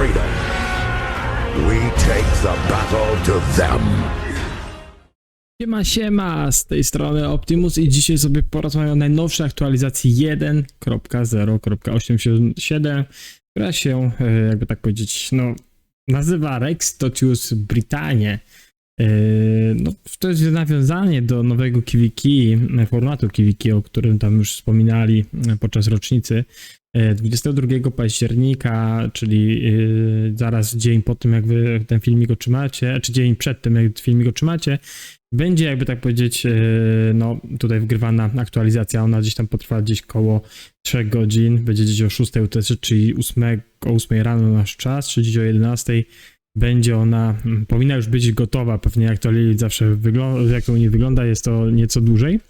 freedom. We take the battle to them. Siema, siema, z tej strony Optimus i dzisiaj sobie porozmawiam o najnowszej aktualizacji 1.0.87, która się, e, jakby tak powiedzieć, no, nazywa Rex Totius Britannie. E, No, to jest nawiązanie do nowego KiwiKey, e, formatu KiwiKey, o którym tam już wspominali e, podczas rocznicy. E, 22 października, czyli zaraz dzień po tym, jak wy ten filmik otrzymacie, czy dzień przed tym, jak filmik otrzymacie, będzie, jakby tak powiedzieć, no tutaj wgrywana aktualizacja, ona gdzieś tam potrwa gdzieś koło 3 godzin, będzie gdzieś o 6 UTC, czyli 8, o 8 rano nasz czas, czy gdzieś o 11 będzie ona, powinna już być gotowa, pewnie jak to Lilith zawsze wygląda, jak to u niej wygląda, jest to nieco dłużej.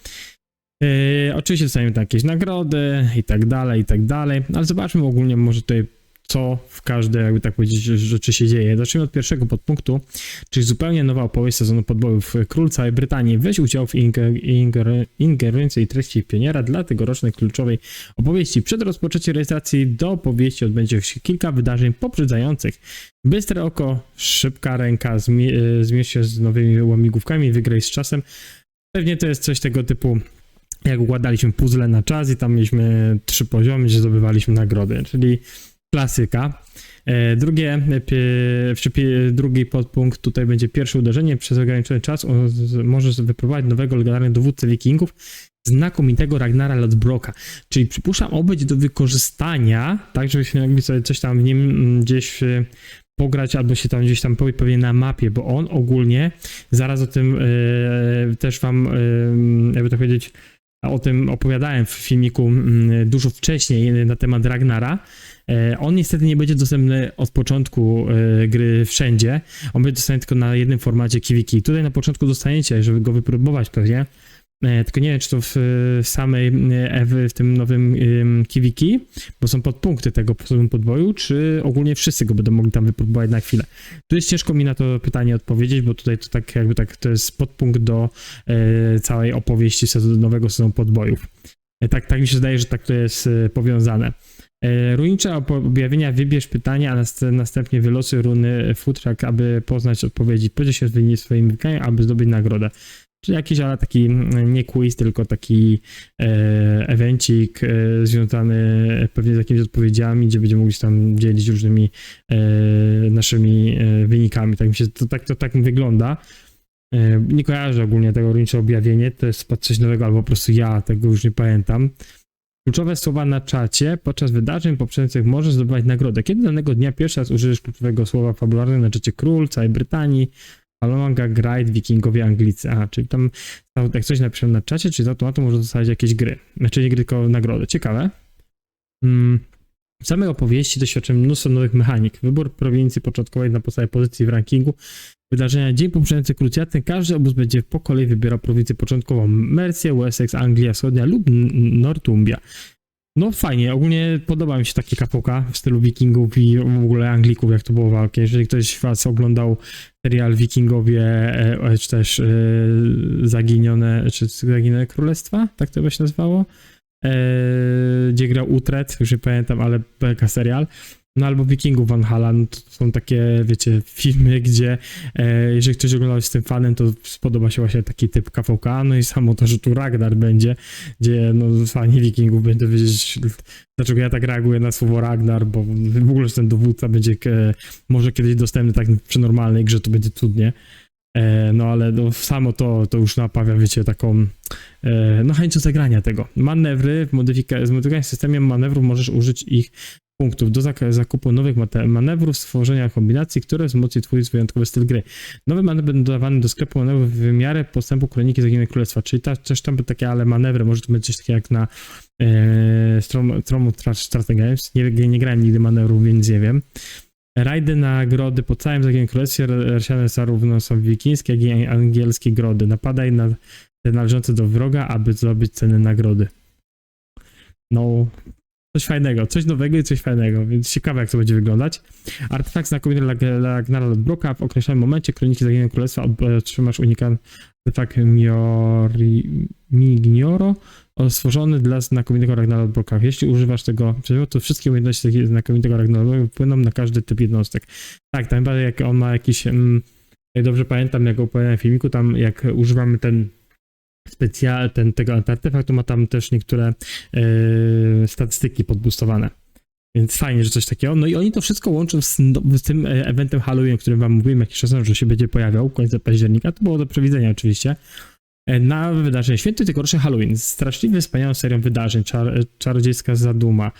E, oczywiście dostaniemy tam jakieś nagrody i tak dalej, i tak dalej, ale zobaczmy ogólnie może tutaj co w każdej, jakby tak powiedzieć, rzeczy się dzieje. Zacznijmy od pierwszego podpunktu, czyli zupełnie nowa opowieść sezonu podbojów Król całej Brytanii. Weź udział w inger, inger, treści pioniera dla tegorocznej kluczowej opowieści. Przed rozpoczęciem rejestracji do opowieści odbędzie się kilka wydarzeń poprzedzających. Bystre oko, szybka ręka, e, zmierz się z nowymi łamigłówkami, wygraj z czasem. Pewnie to jest coś tego typu jak układaliśmy puzzle na czas i tam mieliśmy trzy poziomy, gdzie zdobywaliśmy nagrody, czyli klasyka. E, Drugie, e, drugi podpunkt tutaj będzie pierwsze uderzenie. Przez ograniczony czas możesz wyprowadzić nowego legendarnego dowódcę wikingów, znakomitego Ragnara Lodbroka. Czyli przypuszczam, on do wykorzystania, tak żebyśmy mogli sobie coś tam w nim mm, gdzieś e, pograć, albo się tam gdzieś tam powie pewnie na mapie, bo on ogólnie, zaraz o tym e, też wam, e, jakby to powiedzieć, o tym opowiadałem w filmiku mm, dużo wcześniej na temat Ragnara. E, On niestety nie będzie dostępny od początku e, gry wszędzie. On będzie dostępny tylko na jednym formacie KiwiKey. Tutaj na początku dostaniecie, żeby go wypróbować pewnie. E, Tylko nie wiem, czy to w samej e, Ewy, w tym nowym em, KiwiKey, bo są podpunkty tego podboju, czy ogólnie wszyscy go będą mogli tam wypróbować na chwilę. Tu jest ciężko mi na to pytanie odpowiedzieć, bo tutaj to tak jakby tak, to jest podpunkt do e, całej opowieści nowego sezonu podbojów. Tak, tak mi się zdaje, że tak to jest powiązane. Runicze objawienia wybierz pytania, a nast- następnie wylosuj runy futrak, aby poznać odpowiedzi. Podziel się swoimi wynikami, aby zdobyć nagrodę. Czyli jakiś, ale taki mm, nie quiz, tylko taki e, evencik e, związany pewnie z jakimiś odpowiedziami, gdzie będziemy mogli się tam dzielić różnymi e, naszymi e, wynikami. Tak mi się to tak, to tak wygląda. E, Nie kojarzę ogólnie tego rolnicze objawienie, to jest coś nowego, albo po prostu ja tego już nie pamiętam. Kluczowe słowa na czacie. Podczas wydarzeń poprzednich możesz zdobywać nagrodę. Kiedy danego dnia pierwszy raz użyjesz kluczowego słowa fabularnego na czacie król całej Brytanii, Alonga, Gride, Wikingowie, Anglicy. A, czyli tam jak coś napiszę na czacie, czyli z automatu może dostać jakieś gry. Znaczy nie gry, tylko nagrody. Ciekawe. Mm. W samej opowieści doświadczyłem mnóstwo nowych mechanik. Wybór prowincji początkowej na podstawie pozycji w rankingu, wydarzenia dzień poprzedzający krucjatę, każdy obóz będzie po kolei wybierał prowincję początkową. Mercję, Wessex, Anglia Wschodnia lub Northumbria. No fajnie, ogólnie podoba mi się takie kapoka w stylu wikingów i w ogóle Anglików, jak to było walki. Jeżeli ktoś z was oglądał serial Wikingowie, e, czy też e, Zaginione, czy Zaginione Królestwa, tak to by się nazywało? E, gdzie grał Utrecht, już nie pamiętam, ale PK serial. No albo Wikingów Van Halen, to są takie, wiecie, filmy, gdzie e, jeżeli ktoś oglądał jest tym fanem, to spodoba się właśnie taki typ KVK, no i samo to, że tu Ragnar będzie, gdzie no fani Wikingów będą wiedzieć, dlaczego ja tak reaguję na słowo Ragnar, bo w ogóle że ten dowódca będzie e, może kiedyś dostępny tak przy normalnej grze, to będzie cudnie. E, no ale no, samo to, to już napawia, wiecie, taką e, no chęcią zagrania tego. Manewry, w z modyfikowanym systemem manewrów możesz użyć ich punktów do zak- zakupu nowych manewrów, stworzenia kombinacji, które wzmocni twój wyjątkowy styl gry. Nowe manewry będą dodawane do sklepu manewrów w miarę postępu Kroniki Zaginionego Królestwa, czyli ta, też tam takie, ale manewry, może to być coś takiego jak na e, Strom, Stromu Strategy Games. Nie, nie grałem nigdy manewrów, więc nie wiem. Rajdy nagrody po całym Zaginionym Królestwie rozsiane zarówno są wikińskie, jak i angielskie grody. Napadaj na te należące do wroga, aby zdobyć cenne nagrody. No, coś fajnego, coś nowego i coś fajnego, więc ciekawe jak to będzie wyglądać. Artefakt znakomity Lag- Lagnara Lodbroka w określonym momencie Kroniki Zaginionego Królestwa otrzymasz unikatny artefakt Miori, Mignioro o, stworzony dla znakomitego Ragnarok blokach. Jeśli używasz tego przedmiotu, to wszystkie umiejętności znakomitego Ragnaroka wpłyną na każdy typ jednostek. Tak, chyba jak on ma jakiś, mm, dobrze pamiętam, jak opowiadałem w filmiku, tam jak używamy ten specjal, ten, tego artefaktu, ma tam też niektóre e, statystyki podbustowane. Więc fajnie, że coś takiego. No i oni to wszystko łączą z, z tym e, eventem Halloween, o którym wam mówiłem jakiś czas temu, że się będzie pojawiał, końca października. To było do przewidzenia oczywiście. E, Na wydarzenie Święty Tegoroczny Halloween. Straszliwie wspaniałą serią wydarzeń. Czar, czarodziejska zaduma.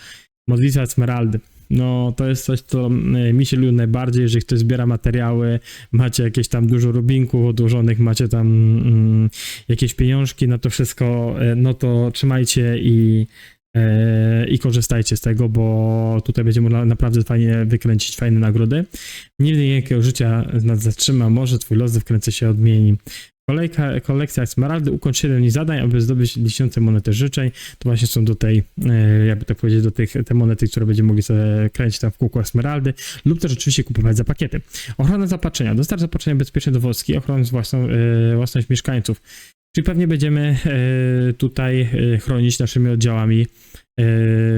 Modlitwa Esmeraldy. No, to jest coś, co e, mi się lubi najbardziej, jeżeli ktoś zbiera materiały, macie jakieś tam dużo rubinków odłożonych, macie tam mm, jakieś pieniążki na to wszystko, e, no to trzymajcie i, e, i korzystajcie z tego, bo tutaj będzie można naprawdę fajnie wykręcić fajne nagrody. Wiem, jakiego życia nas zatrzyma, może twój los w się odmieni. Kolejka, kolekcja Esmeraldy, ukończ 7 dni zadań, aby zdobyć tysiące monety życzeń. To właśnie są do tej, e, jakby tak powiedzieć, do tych te monety, które będziemy mogli sobie kręcić tam w kółko Esmeraldy, lub też oczywiście kupować za pakiety. Ochrona zapatrzenia. Dostarcz zapatrzenia bezpieczne do Woski, ochronić własną, e, własność mieszkańców. Czyli pewnie będziemy e, tutaj chronić naszymi oddziałami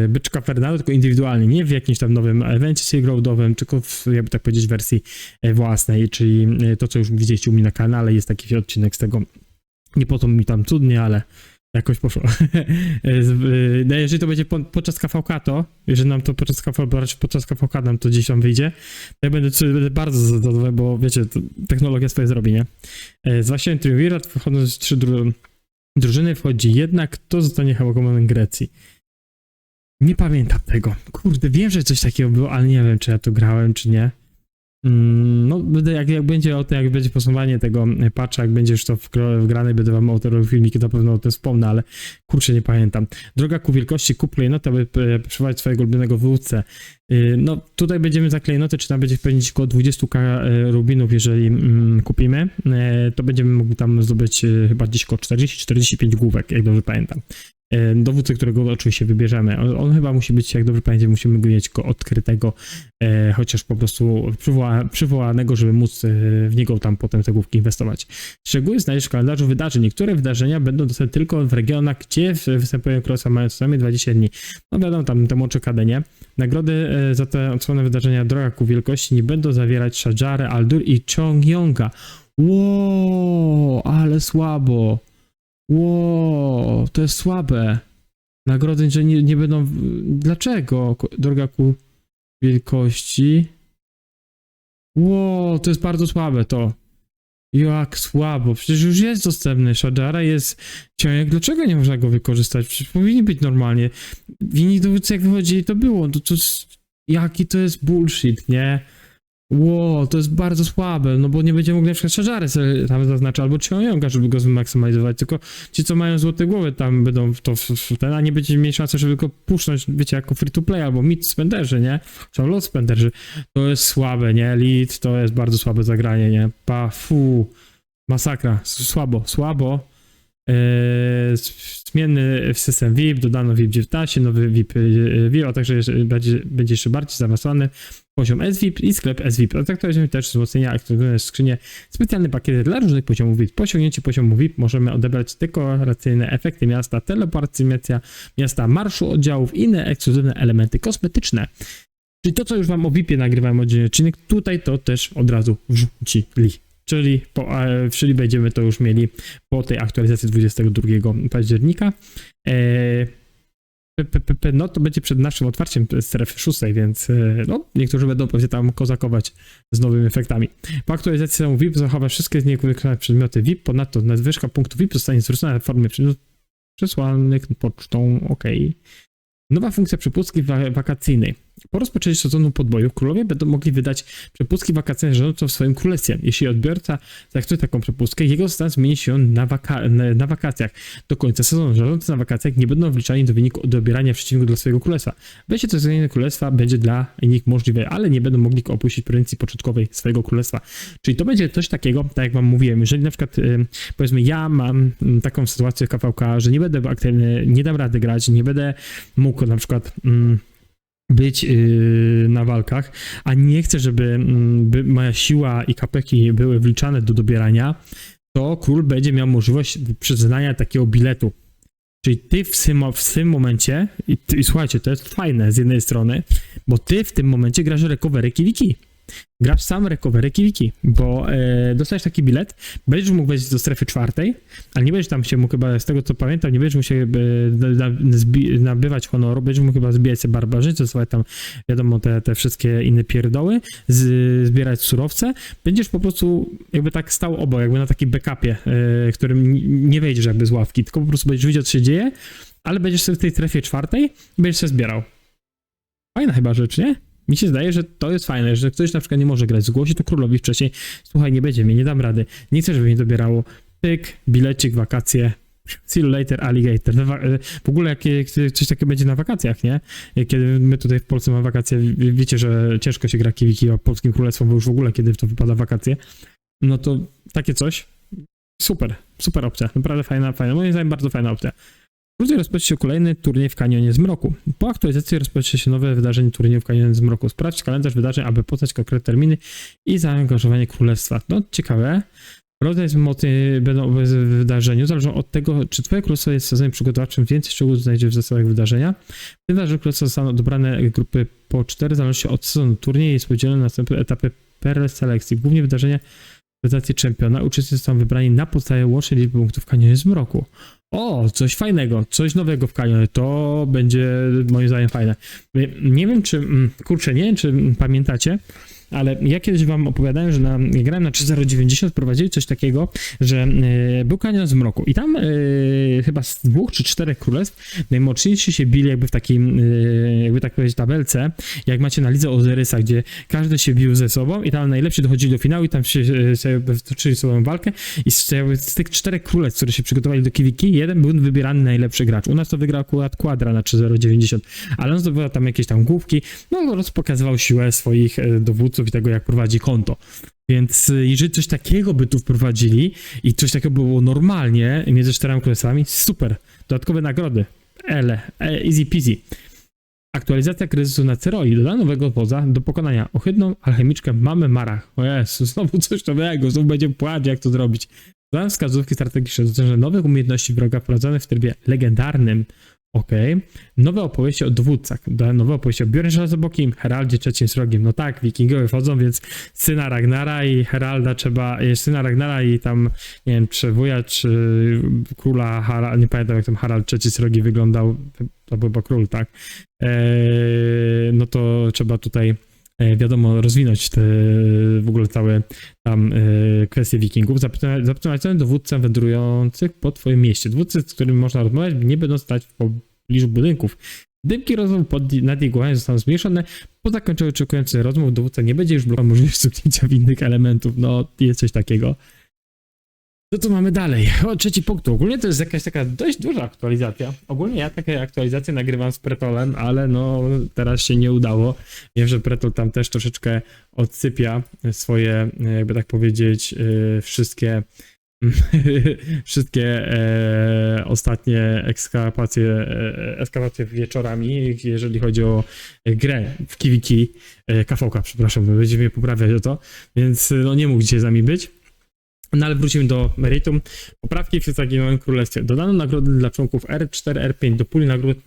byczka Fernando, tylko indywidualnie, nie w jakimś tam nowym evencie Silgroadowym, tylko w, jakby tak powiedzieć, wersji e, własnej, czyli e, to, co już widzieliście u mnie na kanale, jest taki odcinek z tego, nie po to mi tam cudnie, ale jakoś poszło. E, e, no jeżeli to będzie po, podczas KVK to, jeżeli nam to podczas KVK, podczas KVK nam to gdzieś tam wyjdzie, to ja będę, będę bardzo zadowolony, bo wiecie, technologia swoje zrobi, nie? E, Z właściwym triumvirat wchodzą z trzy dru drużyny, wchodzi jednak, kto zostanie hełmonem Grecji. Nie pamiętam tego. Kurde, wiem, że coś takiego było, ale nie wiem, czy ja to grałem, czy nie. Mm, No, będę, jak, jak będzie o tym, jak będzie podsumowanie tego e, patcha, jak będzie już to wgrane, będę wam autorował filmiki, to na pewno o tym wspomnę, ale kurczę, nie pamiętam. Droga ku wielkości, kup klejnotę, aby e, przewołać swojego ulubionego wódcę. Y, No, tutaj będziemy za klejnotę, czy tam będzie pewnie około 20k e, rubinów, jeżeli mm, kupimy, e, to będziemy mogli tam zdobyć e, chyba gdzieś około 40-45 główek, jak dobrze pamiętam. E, Dowódcę, którego oczywiście wybierzemy. On, on chyba musi być, jak dobrze pamiętam, musimy mieć go odkrytego, e, chociaż po prostu przywoła, przywołanego, żeby móc e, w niego tam potem te główki inwestować. Szczegóły znajdziesz w kalendarzu wydarzeń. Niektóre wydarzenia będą dostępne tylko w regionach, gdzie występują królestwa mają co najmniej 20 dni. No wiadomo, tam te młodsze KD, nie? Nagrody e, za te odsłone wydarzenia Droga ku Wielkości nie będą zawierać Shajary, Aldur i Chongyonga. Wow, ale słabo. Wow, to jest słabe. Nagrody, że nie, nie będą. Dlaczego? Droga ku Wielkości. Wow, to jest bardzo słabe to. Jak słabo. Przecież już jest dostępny. Shajara jest ciągnik. Dlaczego nie można go wykorzystać? Przecież powinni być normalnie. Winni jak wychodzili to było. To, to jaki to jest bullshit, nie? Ło, to jest bardzo słabe, no bo nie będziemy mogli na przykład Szajary sobie tam zaznaczyć, albo Ciągionga, żeby go zmaksymalizować, tylko ci, co mają złote głowy, tam będą w to, w, ten, a nie będziecie mieli szansy, żeby go puszczać, wiecie, jako free to play, albo mid spenderzy, nie? Czy lot spenderzy. To jest słabe, nie? Lead to jest bardzo słabe zagranie, nie? Pa, fu, masakra, słabo, słabo. Eee, zmienny w system VIP, dodano VIP 19, nowy VIP e, VIP, a także będzie, będzie jeszcze bardziej zaawansowany poziom SVIP i sklep SVIP. A to weźmiemy też wzmocnienia, aktywne skrzynie, specjalne pakiety dla różnych poziomów VIP. Po osiągnięciu poziomu VIP możemy odebrać dekoracyjne efekty miasta, teleportacja miasta, marszu oddziałów i inne ekskluzywne elementy kosmetyczne. Czyli to, co już wam o VIP-ie nagrywałem odcinek, tutaj to też od razu wrzucili. Czyli, po, e, czyli będziemy to już mieli po tej aktualizacji 22 października. E, no to będzie przed naszym otwarciem strefy szóstej, więc e, no, niektórzy będą pewnie tam kozakować z nowymi efektami. Po aktualizacji VIP zachowa wszystkie z niego wykonane przedmioty VIP, ponadto nadwyżka punktu VIP zostanie zwrócona w formie przesłanych pocztą, ok. Nowa funkcja przepustki wa- wakacyjnej. Po rozpoczęciu sezonu podbojów królowie będą mogli wydać przepustki wakacyjne rządzące w swoim królestwie. Jeśli odbiorca zaakceptuje taką przepustkę, jego stan zmieni się na, waka- na, na wakacjach. Do końca sezonu rządzący na wakacjach nie będą wliczani do wyniku odbierania przeciwników dla swojego królestwa. Wejście do zmiany królestwa będzie dla nich możliwe, ale nie będą mogli opuścić prowincji początkowej swojego królestwa. Czyli to będzie coś takiego, tak jak wam mówiłem, jeżeli na przykład powiedzmy ja mam mm, taką sytuację KVK, że nie będę aktywny, nie dam rady grać, nie będę mógł na przykład mm, być yy, na walkach, a nie chcę, żeby, mm, moja siła i kapeki były wliczane do dobierania, to król będzie miał możliwość przyznania takiego biletu. Czyli ty w tym, w tym momencie, i, i słuchajcie, to jest fajne z jednej strony, bo ty w tym momencie grasz recovery Kiwiki. Grasz sam recovery Kiwiki, bo e, dostajesz taki bilet, będziesz mógł wejść do strefy czwartej, ale nie będziesz tam się mógł chyba, z tego co pamiętam, nie będziesz się e, na, zbi- nabywać honoru, będziesz mógł chyba zbijać sobie barbarzyńcę, słuchaj tam, wiadomo, te, te wszystkie inne pierdoły, z, zbierać surowce, będziesz po prostu jakby tak stał obok, jakby na takim backupie, e, którym nie wejdziesz jakby z ławki, tylko po prostu będziesz widział, co się dzieje, ale będziesz sobie w tej strefie czwartej i będziesz się zbierał. Fajna chyba rzecz, nie? Mi się zdaje, że to jest fajne, że ktoś na przykład nie może grać. Zgłosi to królowi wcześniej. Słuchaj, nie będzie mnie, nie dam rady. Nie chcę, żeby mnie dobierało. Pyk, bilecik, wakacje. See you later, alligator. W ogóle jak coś takiego będzie na wakacjach, nie? Kiedy my tutaj w Polsce mamy wakacje, wi- wiecie, że ciężko się gra kiwiki o polskim królestwem, bo już w ogóle kiedy to wypada wakacje. No to takie coś. Super, super opcja. Naprawdę fajna, fajna. Moim zdaniem bardzo fajna opcja. Wkrótce rozpocznie się kolejny turniej w Kanionie Zmroku. Po aktualizacji rozpocznie się nowe wydarzenie turnieju w Kanionie Zmroku. Sprawdź kalendarz wydarzeń, aby poznać konkretne terminy i zaangażowanie królestwa. No, ciekawe. Rodzaj mocy będą w wydarzeniu zależą od tego, czy twoje królestwo jest w sezonie przygotowawczym. Więcej szczegółów znajdziesz w zasadach wydarzenia. W wydarzeniu królestwa zostaną dobrane grupy po cztery, zależy się od sezonu. Turniej jest podzielony na następne etapy selekcji. Głównie wydarzenia realizacji czempiona uczestnicy zostaną wybrani na podstawie łącznej liczby punktów w kanionie zmroku. O, coś fajnego, coś nowego w kanionie. To będzie moim zdaniem fajne. Nie wiem, czy, mm, kurczę, nie wiem, czy pamiętacie, ale ja kiedyś wam opowiadałem, że na, grałem na 3090 prowadzili coś takiego, że e, był kanion zmroku i tam e, chyba z dwóch czy czterech królestw najmocniejsi się bili jakby w takim, e, jakby tak powiedzieć, tabelce, jak macie na lidze Ozyrysa, gdzie każdy się bił ze sobą i tam najlepsi dochodzili do finału i tam się, sobie toczyli sobą walkę. I z, z tych czterech królestw, które się przygotowali do Kiwiki, jeden był wybierany najlepszy gracz. U nas to wygrał akurat Quadra na 3090, ale on zdobywał tam jakieś tam główki, no po prostu pokazywał siłę swoich e, i tego, jak prowadzi konto. Więc e, jeżeli coś takiego by tu wprowadzili i coś takiego było normalnie między czterema królestwami, super. Dodatkowe nagrody. Ele, easy peasy. Aktualizacja kryzysu na Ceroi. Dodano nowego wodza do pokonania. Ohydną alchemiczkę mamy Marach. O Jezu, znowu coś nowego, znów będzie płać, jak to zrobić. Dodano wskazówki strategiczne dotyczące nowych umiejętności wroga wprowadzonych w trybie legendarnym. Ok. Nowe opowieści o dowódcach. Nowe opowieści o Bjorn Żelazobokim, Heraldzie trzecim srogiem. No tak, wikingowie wchodzą, więc syna Ragnara i Heralda trzeba, e, syna Ragnara i tam, nie wiem, czy wuja, czy króla Harald, nie pamiętam jak tam Harald III srogi wyglądał, to był król, tak? Eee, no to trzeba tutaj, wiadomo, rozwinąć te, w ogóle całe tam e, kwestie wikingów. Zapytać dowódcę wędrujących po twoim mieście. Dowódcy, z którymi można rozmawiać, nie będą stać w pobliżu budynków. Dymki rozmów pod, nad jej głowami zostaną zmniejszone. Po zakończeniu oczekujących rozmów dowódca nie będzie już blokował możliwości stuknięcia winnych elementów. No, jest coś takiego. Co tu mamy dalej? O, trzeci punkt. Ogólnie to jest jakaś taka dość duża aktualizacja. Ogólnie ja takie aktualizacje nagrywam z Pretolem, ale no teraz się nie udało. Wiem, że Pretol tam też troszeczkę odsypia swoje, jakby tak powiedzieć, yy, wszystkie wszystkie e, ostatnie ekskapacje, e, wieczorami, jeżeli chodzi o grę w Kiwiki, e, KVK, przepraszam, będzie mnie poprawiać o to, więc no nie mógł dzisiaj z nami być. No ale wrócimy do meritum. Poprawki w Zaginionym Królestwie. Dodano nagrody dla członków R4, R5 do puli nagród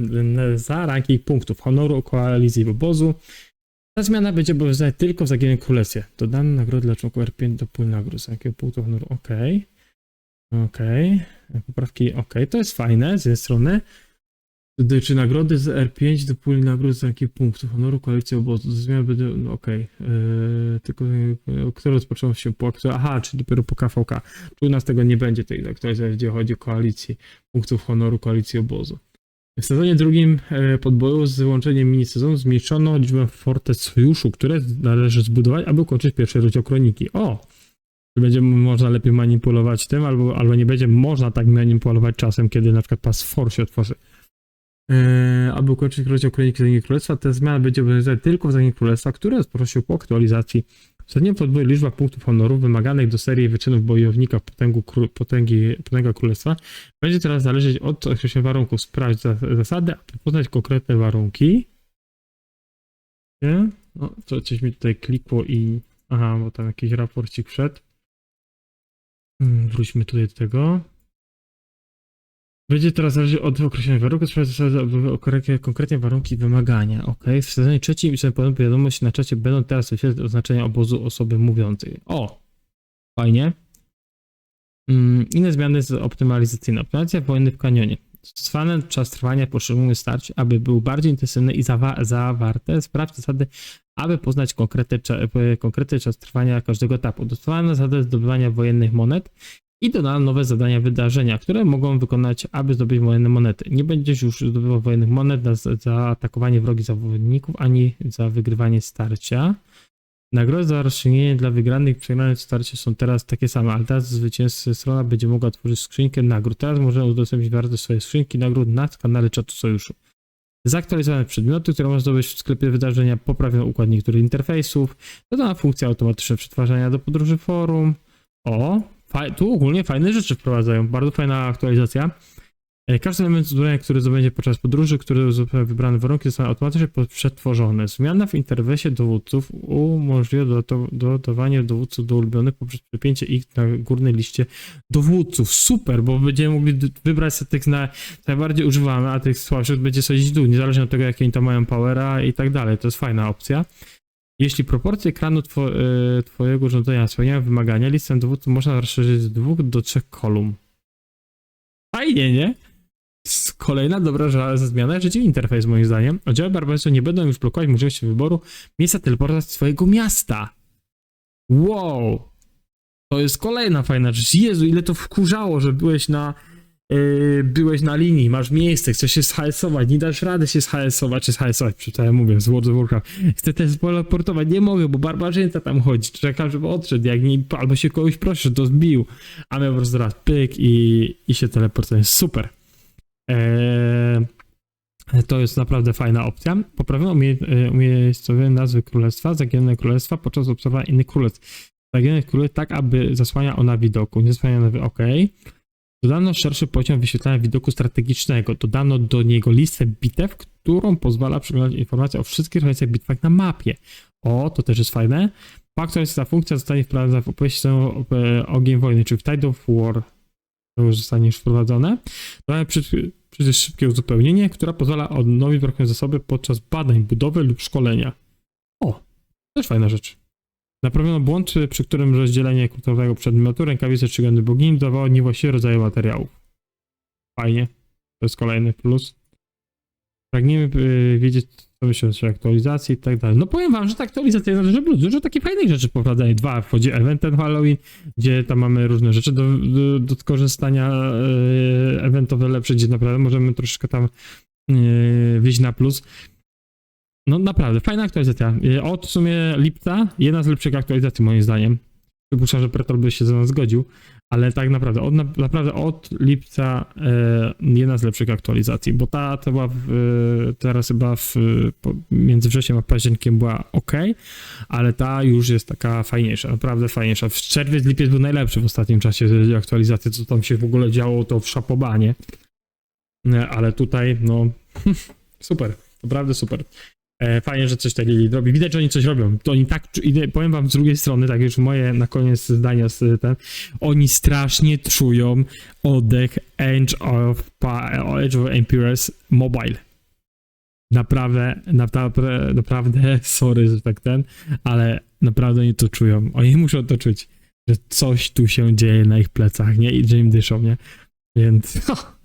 za ranking punktów honoru, koalizji w obozu. Ta zmiana będzie obowiązywać tylko w Zaginionym Królestwie. Dodano nagrody dla członków R5 do puli nagród za ranking punktów honoru. Okej. Okej. Poprawki, okej. To jest fajne z jednej strony. Czy nagrody z R5 do puli nagród za ranking punktów honoru, koalicji obozu. Zmiany będą, no okej. Yy, tylko, yy, które rozpoczęło się po aktu- Aha, czy dopiero po KVK. Tu u nas tego nie będzie tej aktualizacji, gdzie chodzi o koalicję punktów honoru, koalicji obozu. W sezonie drugim e, podboju z wyłączeniem mini-sezonu zmniejszono liczbę fortec sojuszu, które należy zbudować, aby ukończyć pierwszy rozdział kroniki. O! Czy będzie można lepiej manipulować tym, albo, albo nie będzie można tak manipulować czasem, kiedy na przykład pas for się otworzy. Eee, aby ukończyć rozdział kroniki Zaginionego Królestwa, ta zmiana będzie obowiązywać tylko w Zaginionym Królestwa, które rozpoczął po aktualizacji. W ostatnim podboju liczba punktów honoru wymaganych do serii wyczynów bojownika potęgu, potęgi, potęga królestwa będzie teraz zależeć od określonych warunków. Sprawdź za- zasady, aby poznać konkretne warunki. Nie? No, to coś mi tutaj klikło i... Aha, bo tam jakiś raporcik wszedł. Hmm, Wróćmy tutaj do tego. Będzie teraz zależeć od określonych warunków, sprawia zasady, aby okre- konkretnie warunki wymagania. Ok, w sezonie trzecim i sobie wiadomość na czacie będą teraz wyświetlać oznaczenia obozu osoby mówiącej. O! Fajnie. Mm, inne zmiany z optymalizacyjne. Optymalizacja wojny w kanionie. Stosowany czas trwania poszczególnych starć, aby był bardziej intensywny i zawa- zawarte. Sprawdź zasady, aby poznać konkretny, cza- konkretny czas trwania każdego etapu. Dostosowano zasadę zdobywania wojennych monet i dodano nowe zadania wydarzenia, które mogą wykonać, aby zdobyć wojenne monety. Nie będziesz już zdobywał wojennych monet za, za atakowanie wrogich zawodników, ani za wygrywanie starcia. Nagrody za rozstrzygnięcie dla wygranych i przegranych starcie są teraz takie same, ale teraz zwycięzca strona będzie mogła otworzyć skrzynkę nagród. Teraz można udostępnić wartość swojej skrzynki nagród na kanale czatu sojuszu. Zaktualizowane przedmioty, które można zdobyć w sklepie wydarzenia, poprawiono układ niektórych interfejsów, dodana funkcja automatycznego przetwarzania do podróży forum. O, tu ogólnie fajne rzeczy wprowadzają, bardzo fajna aktualizacja. E, Każdy element uzbrojenia, który zdobędzie podczas podróży, który uzupełnia wybrane warunki, zostanie automatycznie przetworzone. Zmiana w interfejsie dowódców umożliwia dodawanie dowódców do ulubionych poprzez przypięcie ich na górnej liście dowódców. Super, bo będziemy mogli wybrać sobie tych na, najbardziej używamy, a tych słabszych będzie sadzić dół, niezależnie od tego, jakie oni tam mają powera i tak dalej. To jest fajna opcja. Jeśli proporcje ekranu two, y, twojego urządzenia spełniają wymagania, listę dowódców można rozszerzyć z dwóch do trzech kolumn. Fajnie, nie? Kolejna dobra zmiana, życie interfejs moim zdaniem. Oddziały barbarzyńcze nie będą już blokować możliwości wyboru miejsca teleportacji swojego miasta. Wow! To jest kolejna fajna rzecz. Jezu, ile to wkurzało, że byłeś na yy, byłeś na linii, masz miejsce, chcesz się schajsować, nie dasz rady się schajsować, czy schajsować, przeczytałem mówię, z World of Warcraft. Chcę też teleportować, nie mogę, bo barbarzyńca tam chodzi, czekam, żeby odszedł, jak nie, albo się kogoś prosi, to zbił, a miał po prostu raz pyk i, i się teleportuje. Super. Eee, to jest naprawdę fajna opcja. Poprawiono umie, e, umiejscowienie nazwy królestwa, zagięte królestwa podczas obserwowania innych królestw. Zagięte królestw tak, aby zasłania ona widoku. Nie zasłania ona OK. Dodano szerszy poziom wyświetlania widoku strategicznego. Dodano do niego listę bitew, którą pozwala przeglądać informacje o wszystkich realizacjach bitwach na mapie. O, to też jest fajne. Po aktualizacji ta funkcja zostanie wprowadzona w opowieści e, Ogień Wojny, czyli w Tide of War. To już zostanie już wprowadzone. Dodano przy- przecież szybkie uzupełnienie, która pozwala odnowić trochę zasoby podczas badań, budowy lub szkolenia. O, też fajna rzecz. Naprawiono błąd, przy którym rozdzielenie kulturowego przedmiotu, rękawice czy gęby bogini dawało niewłaściwe rodzaje materiałów. Fajnie. To jest kolejny plus. Pragniemy y, wiedzieć, co myślicie o aktualizacji i tak dalej. No powiem wam, że ta aktualizacja jest że plus. Dużo takich fajnych rzeczy wprowadzają. Dwa, wchodzi event ten Halloween, gdzie tam mamy różne rzeczy do, do, do skorzystania y, eventowe lepsze, gdzie naprawdę możemy troszeczkę tam y, wyjść na plus. No naprawdę, fajna aktualizacja. Y, Od w sumie lipca jedna z lepszych aktualizacji moim zdaniem. Przypuszczam, że Pretor by się ze mną zgodził, ale tak naprawdę od, na- naprawdę od lipca e, jedna z lepszych aktualizacji, bo ta, ta była w, e, teraz chyba w, po, między wrześniem a październikiem była ok, ale ta już jest taka fajniejsza, naprawdę fajniejsza. W czerwiec, lipiec był najlepszy w ostatnim czasie jeżeli co tam się w ogóle działo, to w szapobanie. Nie, ale tutaj, no, super, naprawdę super. E, Fajnie, że coś tak Lili robi. Widać, że oni coś robią. To oni tak, powiem wam z drugiej strony, tak już moje na koniec zdania z oni strasznie czują oddech Edge of, of Empires Mobile. Naprawdę, naprawdę, naprawdę, sorry, że tak ten, ale naprawdę oni to czują. Oni muszą to czuć, że coś tu się dzieje na ich plecach, nie? I że im dyszą, nie? Więc,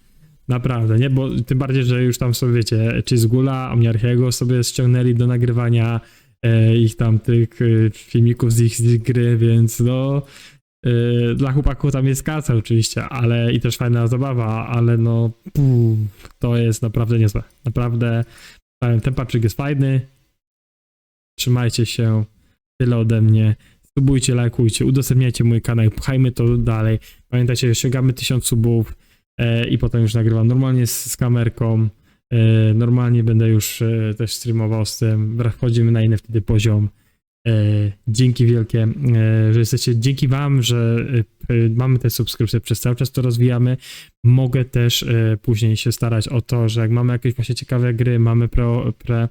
Naprawdę, nie? Bo tym bardziej, że już tam sobie, wiecie, czy z Gula, Omniarchiego sobie ściągnęli do nagrywania e, ich tam tych e, filmików z ich, z ich gry, więc no e, dla chłopaków tam jest kasa oczywiście, ale i też fajna zabawa, ale no to jest naprawdę niezłe. Naprawdę ten patrzyk jest fajny. Trzymajcie się. Tyle ode mnie. Subujcie, lajkujcie, udostępniajcie mój kanał, pchajmy to dalej. Pamiętajcie, osiągamy 1000 subów i potem już nagrywam normalnie z, z kamerką. E, normalnie będę już e, też streamował z tym. Wchodzimy na inny wtedy poziom. E, dzięki wielkie, e, że jesteście. Dzięki Wam, że e, mamy te subskrypcje, przez cały czas to rozwijamy. Mogę też e, później się starać o to, że jak mamy jakieś właśnie ciekawe gry, mamy pre,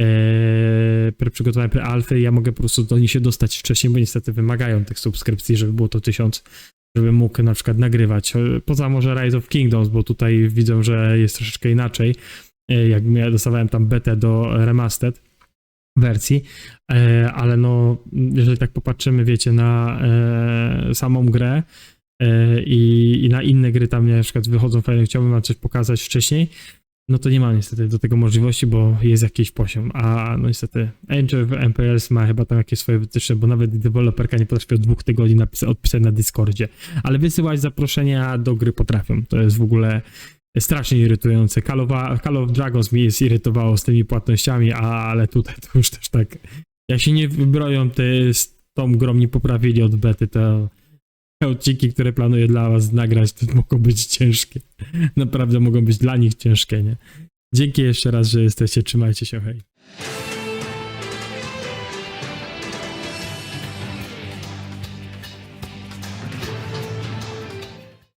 e, pre przygotowane pre alfy, ja mogę po prostu do nich się dostać wcześniej, bo niestety wymagają tych subskrypcji, żeby było to 1000 żeby mógł na przykład nagrywać. E, Poza może Rise of Kingdoms, bo tutaj widzę, że jest troszeczkę inaczej. E, Jak ja dostawałem tam betę do remastered wersji, E, ale no, jeżeli tak popatrzymy, wiecie, na samą grę i, i na inne gry tam na przykład wychodzą fajne, chciałbym wam coś pokazać wcześniej, no to nie mam niestety do tego możliwości, bo jest jakiś poziom, a no niestety Age of Empires ma chyba tam jakieś swoje wytyczne, bo nawet deweloperka nie potrafi od dwóch tygodni odpisać na Discordzie, ale wysyłać zaproszenia do gry potrafią, to jest w ogóle strasznie irytujące. Call of, Call of Dragons mi zirytowało z tymi płatnościami, ale tutaj to już też tak, jak się nie wybroją te, z tą grą nie poprawili od bety, to odcinki, które planuję dla was nagrać, to mogą być ciężkie. Naprawdę mogą być dla nich ciężkie, nie? Dzięki jeszcze raz, że jesteście. Trzymajcie się, hej.